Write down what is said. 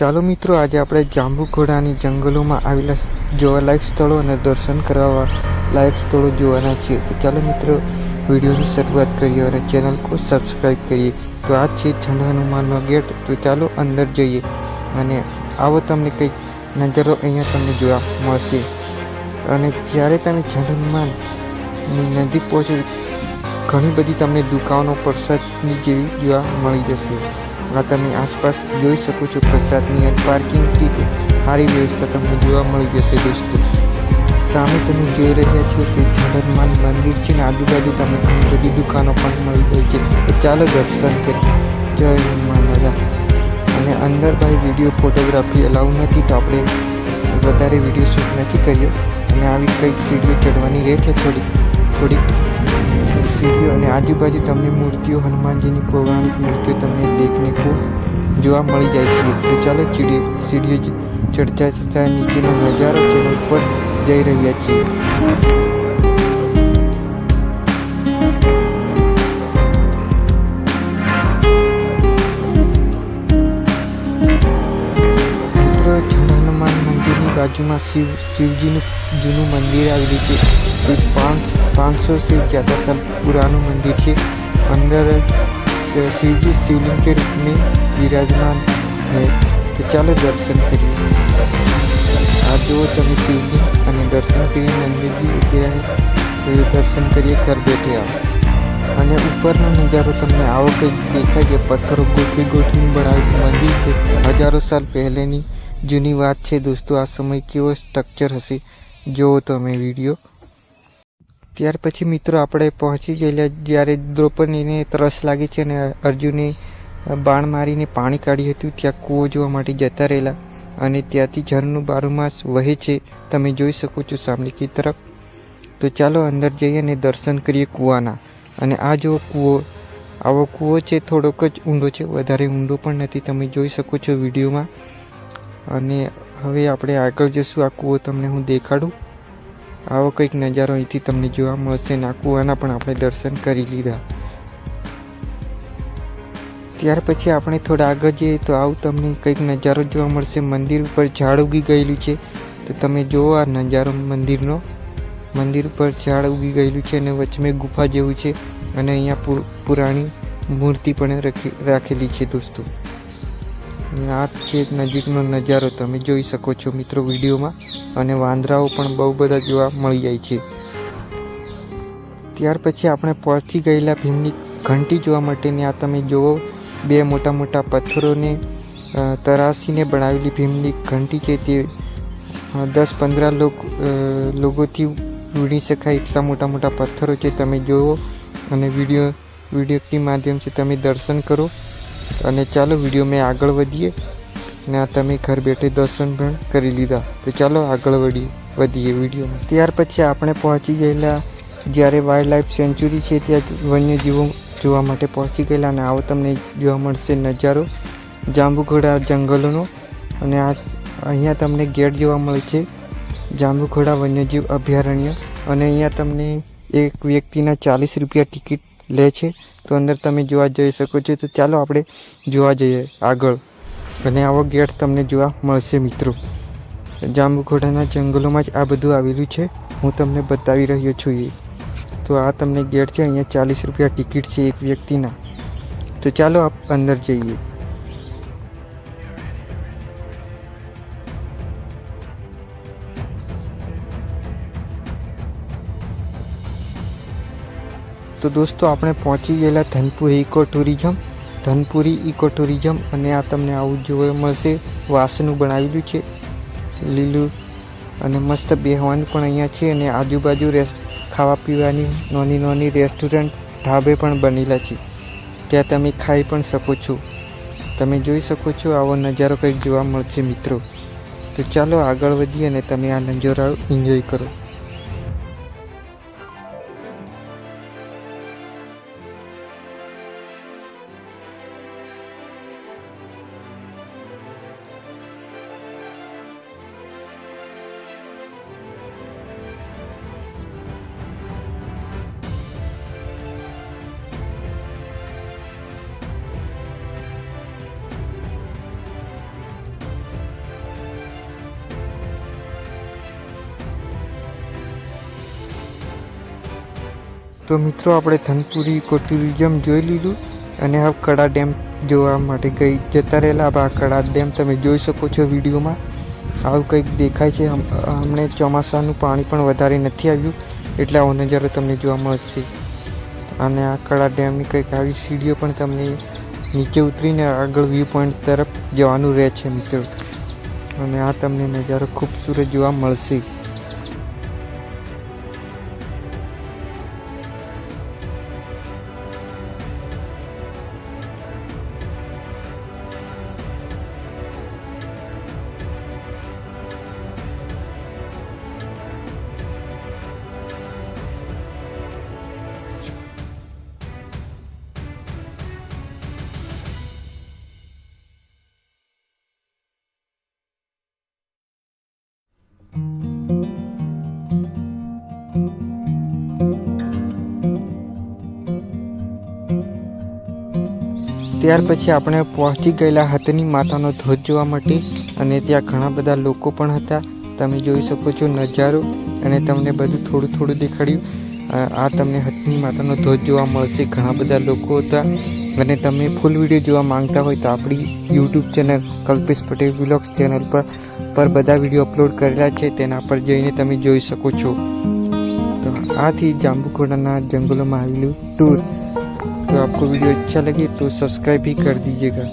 ચાલો મિત્રો, આજે આપણે જાંબુઘોડાની જંગલોમાં આવેલા જોવાલાયક સ્થળો અને દર્શન કરવા લાયક સ્થળો જોવાના છીએ. તો ચાલો મિત્રો, વિડીયોની શરૂઆત કરીએ અને ચેનલ કો સબસ્ક્રાઈબ કરીએ. તો આ છે ઝંડ હનુમાનનો ગેટ. તો ચાલો અંદર જઈએ અને આવો તમને કંઈક નજારો અહીંયા તમને જોવા મળશે. અને જ્યારે તમે ઝંડ હનુમાનની નજીક પહોંચો, ઘણી બધી તમને દુકાનો, પ્રસાદની જેવી જોવા મળી જશે. તમે આસપાસ જોઈ શકો છો પ્રસાદની અને પાર્કિંગથી સારી વ્યવસ્થા તમને જોવા મળી જશે દોસ્તો સામે તમે જોઈ રહ્યા છો કે જગતમાન મંદિર છે ને આજુબાજુ તમને ઘણી બધી દુકાનો પણ મળી ગઈ છે તો ચાલો દર્શન કરીએ જય દાદા અને અંદર ભાઈ વીડિયો ફોટોગ્રાફી અલાઉ નથી તો આપણે વધારે વીડિયો શૂટ નથી કર્યો અને આવી કંઈક સીડીઓ ચડવાની રહે છે થોડી થોડીક સીડીઓ અને આજુબાજુ તમને મૂર્તિઓ, હનુમાનજીની પૌરાણિક મૂર્તિઓ તમને દેખને ખૂબ જોવા મળી જાય છે. તો ચાલો ચીડી સીડીઓ ચડતા ચડતા નીચેનો નજારો છે ઉપર જઈ રહ્યા છીએ. બાજુમાં શિવ શિવજીનું જૂનું મંદિર આવેલું છે તે પાંચ પાંચસો से ज़्यादा साल पुराना मंदिर है अंदर स- शिव जी शिवलिंग के रूप में विराजमान है तो ચાલો દર્શન કરીએ આ જુઓ તમે શિવલિંગ અને દર્શન કરીએ નંદજી ઉભી તો એ દર્શન કરીએ ઘર બેઠે આવો અને ઉપરનો નજારો તમને આવો કંઈક દેખાય છે પથ્થરો ગોઠવી ગોઠવીને બનાવેલું મંદિર છે હજારો સાલ પહેલેની જૂની વાત છે દોસ્તો, આ સમય કેવો સ્ટ્રક્ચર હશે? જુઓ તમે વીડિયો ત્યાર પછી મિત્રો આપણે પહોંચી ગયેલા જ્યારે દ્રૌપદીને તરસ લાગી છે અને અર્જુને બાણ મારીને પાણી કાઢ્યું હતું, ત્યાં કૂવો જોવા માટે જતા રહેલા. અને ત્યાંથી ઝરનું બારુમાસ વહે છે. તમે જોઈ શકો છો સામે કી તરફ. તો ચાલો અંદર જઈએ અને દર્શન કરીએ કૂવાના. અને આ જો કૂવો. આવો કૂવો છે, થોડોક જ ઊંડો છે. વધારે ઊંડો પણ નથી. તમે જોઈ શકો છો વિડીયોમાં. અને હવે આપણે આગળ જશું. આ કૂવો તમને હું દેખાડું. આવો કંઈક નજારો અહીંથી તમને જોવા મળશે ને આ કૂવાના પણ આપણે દર્શન કરી લીધા. ત્યાર પછી આપણે થોડા આગળ જઈએ તો આવું તમને કંઈક નજારો જોવા મળશે. મંદિર ઉપર ઝાડ ઉગી ગયેલું છે. તો તમે જુઓ આ નજારો મંદિરનો. મંદિર ઉપર ઝાડ ઉગી ગયેલું છે અને વચમે ગુફા જેવું છે. અને અહીંયા પુરાણી મૂર્તિ પણ રાખેલી છે દોસ્તો. આ છે નજીકનો નજારો તમે જોઈ શકો છો મિત્રો વિડીયોમાં. અને વાંદરાઓ પણ બહુ બધા જોવા મળી જાય છે. ત્યાર પછી આપણે પહોંચી ગયેલા ભીમની ઘંટી જોવા માટેની આ તમે જુઓ. બે મોટા મોટા પથ્થરોને તરાસીને બનાવેલી ભીમની ઘંટી છે તે દસ પંદર લોકોથી વીણી શકાય એટલા મોટા મોટા પથ્થરો છે તમે જુઓ. અને વીડિયો વિડીયોની માધ્યમથી તમે દર્શન કરો. અને ચાલો વિડીયોમાં આગળ વધીએ. ને આ તમે ઘર બેઠે દર્શન પણ કરી લીધા. તો ચાલો આગળ વળી, વધીએ વિડીયોમાં. ત્યાર પછી આપણે પહોંચી ગયેલા જ્યારે વાઇલ્ડ લાઈફ સેન્ચુરી છે ત્યાં વન્યજીવો જોવા માટે પહોંચી ગયેલા અને આવો તમને જોવા મળશે નજારો. જાંબુઘોડા જંગલોનો અને આ અહીંયા તમને ગેટ જોવા મળે છે. જાંબુઘોડા વન્યજીવ અભયારણ્ય. અને અહીંયા તમને એક વ્યક્તિના ચાલીસ રૂપિયા ટિકિટ લે છે. તો અંદર તમે જોવા જઈ શકો છો. તો ચાલો આપણે જોવા જઈએ આગળ. અને આવો ગેટ તમને જોવા મળશે મિત્રો. જાંબુઘોડાના જંગલોમાં જ આ બધું આવેલું છે. હું તમને બતાવી રહ્યો છું એ. તો આ તમને ગેટ છે. અહીંયા ચાલીસ રૂપિયા ટિકિટ છે એક વ્યક્તિના. તો ચાલો આપ અંદર જઈએ. તો દોસ્તો, આપણે પહોંચી ગયેલા Dhanpuri eco tourism Dhanpuri eco tourism અને આ તમને આવું જોવા મળશે. વાંસનું બનાવેલું છે. લીલું અને મસ્ત બેહવાનું પણ અહીંયા છે અને આજુબાજુ રેસ્ટ ખાવા પીવાની નાની નાની રેસ્ટોરન્ટ ઢાબે પણ બનેલા છે. ત્યાં તમે ખાઈ પણ શકો છો. તમે જોઈ શકો છો આવો નજારો કંઈક જોવા મળશે મિત્રો. તો ચાલો આગળ વધીએ અને તમે આ નજારો એન્જોય કરો. તો મિત્રો, આપણે ધનપુરી ઇકોટુરિઝમ જોઈ લીધું અને આ કડા ડેમ જોવા માટે ગઈ જતા રહેલા. આ કડા ડેમ તમે જોઈ શકો છો વિડીયોમાં. આવું કંઈક દેખાય છે. હમ- હમણે ચોમાસાનું પાણી પણ વધારે નથી આવ્યું, એટલે આવો નજારો તમને જોવા મળશે. અને આ કડા ડેમની કંઈક આવી સીડીઓ પણ તમને નીચે ઉતરીને આગળ વ્યૂ પોઈન્ટ તરફ જવાનું રહે છે, મિત્રો. અને આ તમને નજારો ખૂબસૂરત જોવા મળશે. ત્યાર પછી આપણે પહોંચી ગયેલા હથની માતાનો ધ્વજ જોવા માટે અને ત્યાં ઘણા બધા લોકો પણ હતા. તમે જોઈ શકો છો નજારો અને તમને બધું થોડું થોડું દેખાડ્યું. આ તમને હથની માતાનો ધ્વજ જોવા મળશે. ઘણા બધા લોકો હતા. અને તમે ફૂલ વીડિયો જોવા માંગતા હોય તો આપણી YouTube channel Kalpesh Patel vlogs channel પર પર બધા વીડિયો અપલોડ કરેલા છે. તેના પર જઈને તમે જોઈ શકો છો. તો આથી જાંબુઘોડાના જંગલોમાં આવેલું ટૂર तो आपको वीडियो अच्छा लगे तो सब्सक्राइब भी कर दीजिएगा